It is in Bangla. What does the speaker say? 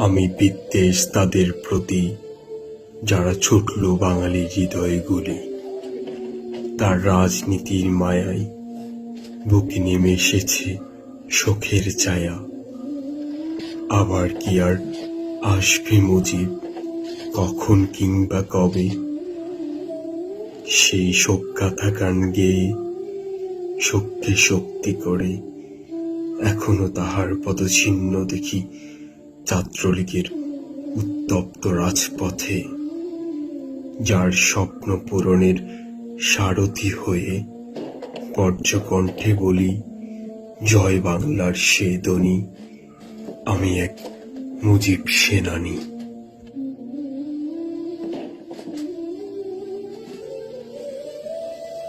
আমি বিদ্বেষ তাদের প্রতি, যারা ছুটল বাঙালি হৃদয়গুলি। তার রাজনীতির মায়ায় বুকে নেমে এসেছে শোকের ছায়া। আবার কি আর আসবে মুজিব, কখন কিংবা কবে? সেই শোকগাথা গান গেয়ে শক্তি শক্তি করে, এখনও তাহার পদচিহ্ন দেখি ছাত্রলীগের উত্তপ্ত রাজপথে, যার স্বপ্ন পূরণের সারথি হয়ে পর্যকণ্ঠে বলি, জয় বাংলার সে দনি আমি এক মুজিব সেনানী।